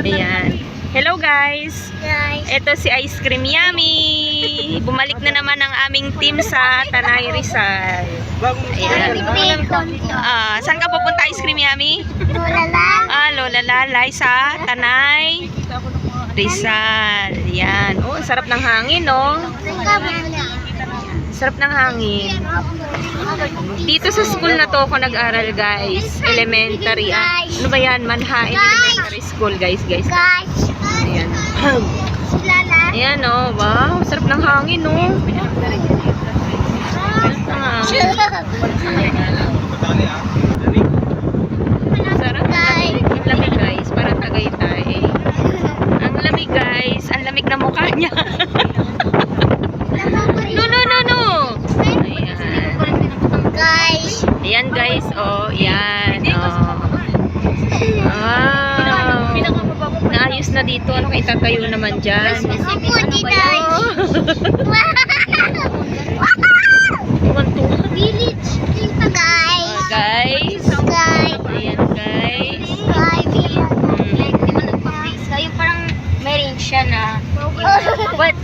Ayan. Hello guys! Guys. Ito si Ice Cream Yummy! Bumalik na naman ang aming team sa Tanay Rizal. Ayan. Ah, saan ka pupunta Ice Cream Yummy? Lola lang. Ah, Lola Lalay sa Tanay Rizal. Yan. Oh, sarap ng hangin, no? Sarap ng hangin. Dito sa school na to ako nag-aral, guys. Elementary. Ah, ano ba yan? Manhain Elementary School, guys, guys. Guys. Ayan. Ayan, oh. Wow, sarap ng hangin, no? Ah, sarap. Guys. Ang lamig, guys. Parang Tagaytay. Ang lamig, guys. Ang lamig na mukha niya. no, no, no, no. Ayan. Guys. Ayan, guys. Oh, yan. Oh. Wow. Naayos na dito. Ano kayo tatayo naman dyan? Di ba to. Village. Dito guys. Oh, guys. Guys. Ayan, guys. Guys. Hmm. Like, di ba? Yung parang may range siya na, what,